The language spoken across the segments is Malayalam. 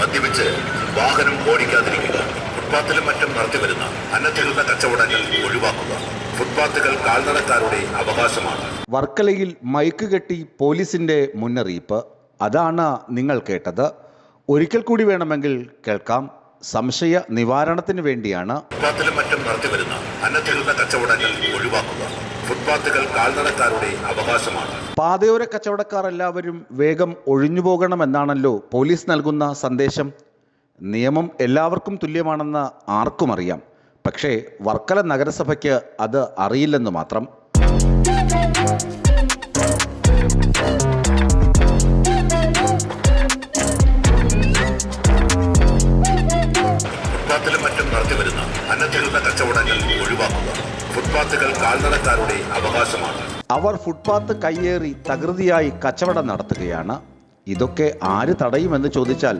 മദ്യപിച്ച് വാഹനം ഓടിക്കാതിരിക്കുക. ഫുട്പാത്തിലും മറ്റും നടത്തിവരുന്ന അനധികൃത കച്ചവടങ്ങൾ ഒഴിവാക്കുക. ഫുട്പാത്തുകൾ കാൽനടക്കാരുടെ അവകാശമാണ്. വർക്കലയിൽ മൈക്ക് കെട്ടി പോലീസിന്റെ മുന്നറിയിപ്പ്. അതാണ് നിങ്ങൾ കേട്ടത്. ഒരിക്കൽ കൂടി വേണമെങ്കിൽ കേൾക്കാം. സംശയ നിവാരണത്തിന് വേണ്ടിയാണ് ഫുട്പാത്തിലും മറ്റും നടത്തിവരുന്ന അന്നത്തിരുന്ന കച്ചവടങ്ങൾ ഒഴിവാക്കുക ഫുട്പാത്തുകൾ കാൽനടക്കാരുടെ അവകാശമാണ്. പാതയോര കച്ചവടക്കാർ എല്ലാവരും വേഗം ഒഴിഞ്ഞു പോകണമെന്നാണല്ലോ പോലീസ് നൽകുന്ന സന്ദേശം. നിയമം എല്ലാവർക്കും തുല്യമാണെന്ന് ആർക്കും അറിയാം. പക്ഷേ വർക്കല നഗരസഭയ്ക്ക് അത് അറിയില്ലെന്ന് മാത്രം. ഫുട്പാത്തിലും മറ്റും നടത്തിവരുന്ന അനധികൃത കച്ചവടങ്ങൾ ഒഴിവാക്കുക ഫുട്പാത്തുകൾ കാൽനടക്കാരുടെ അവകാശമാണ്. അവർ ഫുട്പാത്ത് കയ്യേറി തകൃതിയായി കച്ചവടം നടത്തുകയാണ്. ഇതൊക്കെ ആര് തടയുമെന്ന് ചോദിച്ചാൽ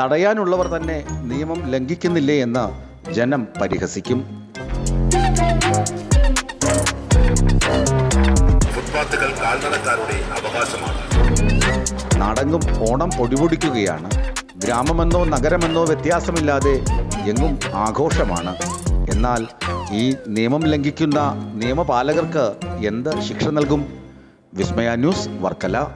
തടയാനുള്ളവർ തന്നെ നിയമം ലംഘിക്കുന്നില്ലേ എന്ന് ജനം പരിഹസിക്കും. ഫുട്പാത്തുകൾ കാൽനടക്കാരുടെ അവകാശമാണ്. നടങ്ങും ഓണം പൊടിപൊടിക്കുകയാണ് ഗ്രാമമെന്നോ നഗരമെന്നോ വ്യത്യാസമില്ലാതെ എങ്ങും ആഘോഷമാണ്. എന്നാൽ ഈ നിയമം ലംഘിക്കുന്ന നിയമപാലകർക്ക് എന്ത് ശിക്ഷ നൽകും? വിസ്മയ ന്യൂസ് വർക്കല.